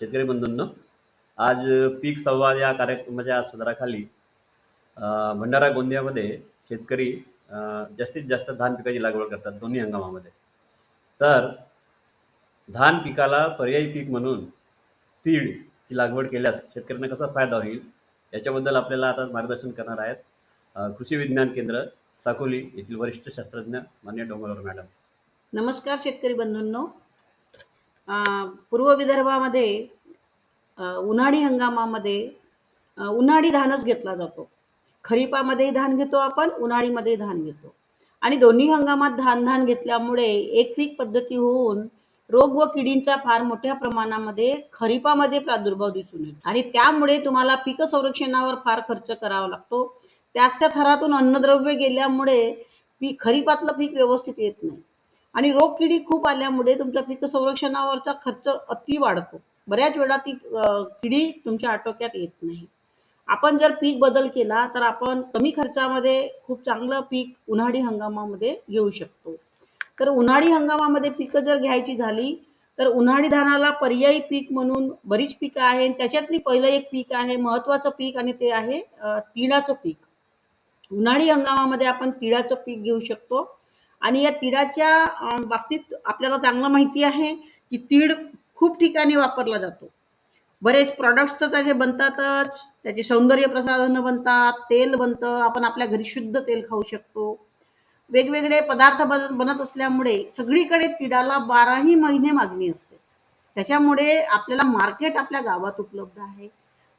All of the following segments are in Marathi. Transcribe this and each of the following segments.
शेतकरी बंधूंनो आज पीक संवाद या कार्यक्रमाच्या सदराखाली भंडारा गोंदियामध्ये शेतकरी जास्तीत जास्त धान पिकाची लागवड करतात दोन्ही हंगामामध्ये. तर धान पिकाला पर्यायी पीक म्हणून तीळची लागवड केल्यास शेतकऱ्यांना कसा फायदा होईल याच्याबद्दल आपल्याला आता मार्गदर्शन करणार आहेत कृषी विज्ञान केंद्र साकोली येथील वरिष्ठ शास्त्रज्ञ मान्य डोंगरवर मॅडम. नमस्कार शेतकरी बंधूंनो. पूर्व विदर्भामध्ये उन्हाळी हंगामामध्ये उन्हाळी धानच घेतला जातो. खरीपामध्येही धान घेतो आपण उन्हाळीमध्ये धान घेतो. आणि दोन्ही हंगामात धान धान घेतल्यामुळे एक पीक पद्धती होऊन रोग व किडींचा फार मोठ्या प्रमाणामध्ये खरीपामध्ये प्रादुर्भाव दिसून येतो. आणि त्यामुळे तुम्हाला पीक संरक्षणावर फार खर्च करावा लागतो. त्याच त्या थरातून अन्नद्रव्य गेल्यामुळे पीक खरीपातलं पीक व्यवस्थित येत नाही. आणि रोग किडी खूप आल्यामुळे तुमच्या पीक संरक्षणावरचा खर्च अति वाढतो. बऱ्याच वेळा ती किडी तुमच्या आटोक्यात येत नाही. आपण जर पीक बदल केला तर आपण कमी खर्चामध्ये खूप चांगलं पीक उन्हाळी हंगामामध्ये घेऊ शकतो. तर उन्हाळी हंगामामध्ये पिकं जर घ्यायची झाली तर उन्हाळी धानाला पर्यायी पीक म्हणून बरीच पिकं आहे त्याच्यातली पहिलं एक पीक आहे महत्वाचं पीक आणि ते आहे तिळाचं पीक. उन्हाळी हंगामामध्ये आपण तिळाचं पीक घेऊ शकतो. आणि या तिळाच्या बाबतीत आपल्याला चांगलं माहिती आहे की तीळ खूप ठिकाणी वापरला जातो. बरेच प्रॉडक्ट्स तर त्याचे बनतातच. त्याचे सौंदर्य प्रसाधनं बनतात तेल बनतं आपण आपल्या घरी शुद्ध तेल खाऊ शकतो. वेगवेगळे पदार्थ बन बनत असल्यामुळे सगळीकडे तिळाला बाराही महिने मागणी असते. त्याच्यामुळे आपल्याला मार्केट आपल्या गावात उपलब्ध आहे.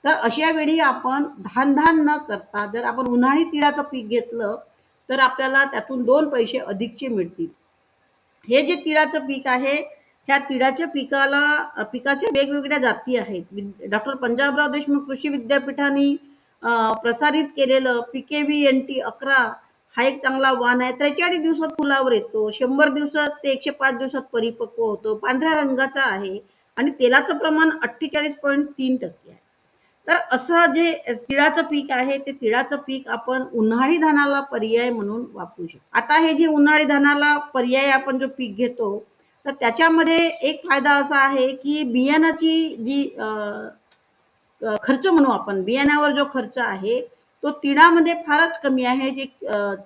तर अशा वेळी आपण धान धान न करता जर आपण उन्हाळी तिळाचं पीक घेतलं तर आपल्याला त्यातून दोन पैसे अधिकचे मिळतील. हे जे तिळाचं पीक आहे ह्या तिळाच्या पिकाला पिकाच्या वेगवेगळ्या जाती आहेत. डॉक्टर पंजाबराव देशमुख कृषी विद्यापीठाने प्रसारित केलेलं पीकेव्ही एन टी अकरा हा एक चांगला वाण आहे. त्रेचाळीस दिवसात फुलावर येतो शंभर दिवसात ते एकशे पाच दिवसात परिपक्व होतो. पांढऱ्या रंगाचा आहे आणि तेलाचं प्रमाण अठ्ठेचाळीस पॉईंट तीन टक्के आहे. तर असं जे तिळाचं पीक आहे ते तिळाचं पीक आपण उन्हाळी धानाला पर्याय म्हणून वापरू शकतो. आता हे जे उन्हाळी धानाला पर्याय आपण जो पीक घेतो तर त्याच्यामध्ये एक फायदा असा आहे की बियाणाची जी खर्च म्हणू आपण बियाण्यावर जो खर्च आहे तो तिळामध्ये फारच कमी आहे. जे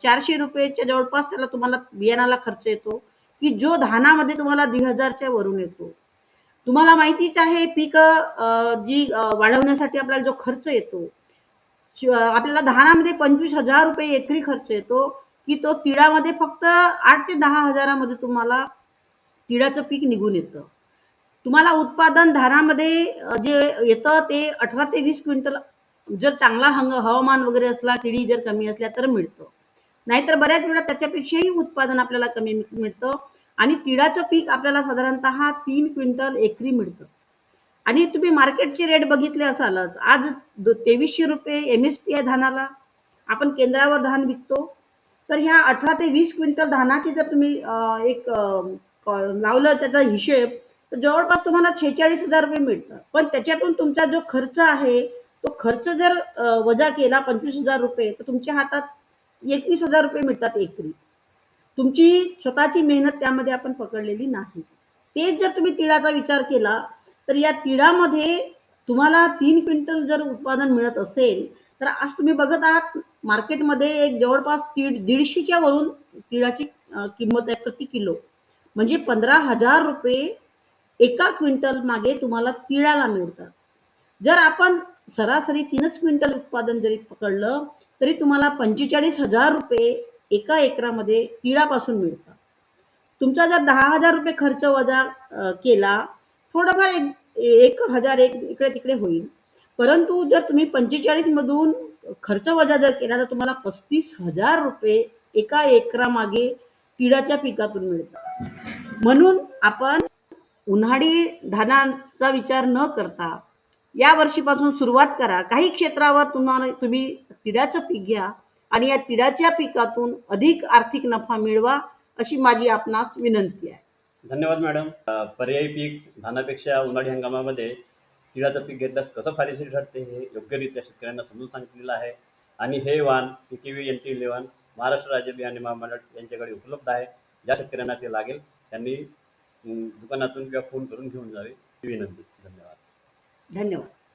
चारशे रुपयेच्या जवळपास त्याला तुम्हाला बियाणाला खर्च येतो की जो धानामध्ये तुम्हाला दीड हजारच्या वरून येतो. तुम्हाला माहितीच आहे पीक जी वाढवण्यासाठी आपल्याला जो खर्च येतो आपल्याला धानामध्ये पंचवीस हजार रुपये एकरी खर्च येतो की तो तिळामध्ये फक्त आठ ते दहा हजारामध्ये तुम्हाला तिळाचं पीक निघून येतं. तुम्हाला उत्पादन धानामध्ये जे येतं ते अठरा ते वीस क्विंटल जर चांगला हंग हवामान वगैरे असला किडी जर कमी असल्या तर मिळतं. नाहीतर बऱ्याच वेळा त्याच्यापेक्षाही उत्पादन आपल्याला कमी मिळतं. आणि तिळाचं पीक आपल्याला साधारणतः तीन क्विंटल एकरी मिळतं. आणि तुम्ही मार्केटचे रेट बघितले असालच. आज तेवीसशे रुपये एम एस पी आहे धानाला. आपण केंद्रावर धान विकतो. तर ह्या अठरा ते वीस क्विंटल धानाची जर तुम्ही एक लावलं त्याचा हिशेब तर जवळपास तुम्हाला छेचाळीस हजार रुपये मिळतात पण त्याच्यातून तुमचा जो खर्च आहे तो खर्च जर वजा केला पंचवीस हजार रुपये तर तुमच्या हातात एकवीस हजार रुपये मिळतात एकरी. तुमची स्वतःची मेहनत त्यामध्ये आपण पकडलेली नाही. तेच जर तुम्ही तिळाचा विचार केला तर या तिळामध्ये तुम्हाला तीन क्विंटल जर उत्पादन मिळत असेल तर आज तुम्ही बघत आहात मार्केटमध्ये एक जवळपास तीड दीडशेच्या वरून तिळाची किंमत आहे प्रति किलो. म्हणजे पंधरा हजार रुपये एका क्विंटल मागे तुम्हाला तिळाला मिळतात. जर आपण सरासरी तीनच क्विंटल उत्पादन जरी पकडलं तरी तुम्हाला पंचेचाळीस हजार रुपये एका एकरामध्ये तिळापासून मिळतात तुमचा जर दहा हजार रुपये खर्च वजा केला थोडंफार एक एक हजार एक इकडे तिकडे होईल. परंतु जर तुम्ही पंचेचाळीस मधून खर्च वजा जर केला तर तुम्हाला पस्तीस हजार रुपये एका एकरामागे तिळाच्या पिकातून मिळतात. म्हणून आपण उन्हाळी धानाचा विचार न करता या वर्षीपासून सुरुवात करा. काही क्षेत्रावर तुम्हाला तुम्ही तिळाचं पीक घ्या. आणि या तिळाच्या पिकातून अधिक आर्थिक नफा मिळवा अशी माझी आपणास विनंती आहे. धन्यवाद मॅडम. पर्यायी पीक धानापेक्षा उन्हाळी हंगामामध्ये तिळाचं पीक घेतल्यास कसं फायदेशीर ठरते हे योग्यरित्या शेतकऱ्यांना समजून सांगितलेलं आहे. आणि हे वाण P K V N T eleven Maharashtra राज्य बियाणे महामंडळ यांच्याकडे उपलब्ध आहे. ज्या शेतकऱ्यांना ते लागेल त्यांनी दुकानातून किंवा फोन करून घेऊन जावे. ही विनंती. धन्यवाद. धन्यवाद.